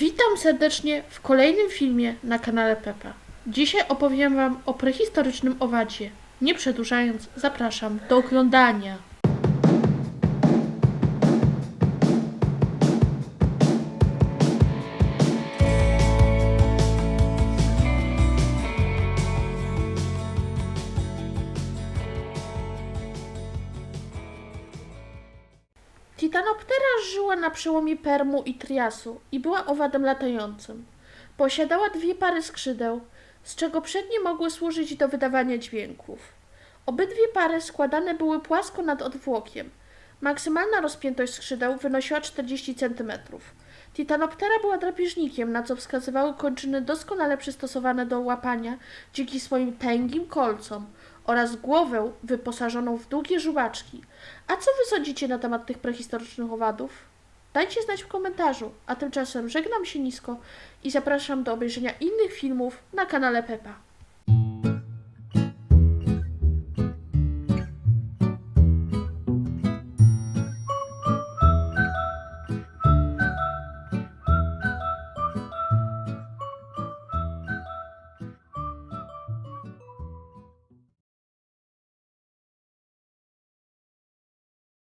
Witam serdecznie w kolejnym filmie na kanale Pepa. Dzisiaj opowiem Wam o prehistorycznym owadzie. Nie przedłużając, zapraszam do oglądania. Titanoptera żyła na przełomie Permu i Triasu i była owadem latającym. Posiadała dwie pary skrzydeł, z czego przednie mogły służyć do wydawania dźwięków. Obydwie pary składane były płasko nad odwłokiem. Maksymalna rozpiętość skrzydeł wynosiła 40 cm. Titanoptera była drapieżnikiem, na co wskazywały kończyny doskonale przystosowane do łapania dzięki swoim tęgim kolcom oraz głowę wyposażoną w długie żuwaczki. A co wy sądzicie na temat tych prehistorycznych owadów? Dajcie znać w komentarzu, a tymczasem żegnam się nisko i zapraszam do obejrzenia innych filmów na kanale Pepa.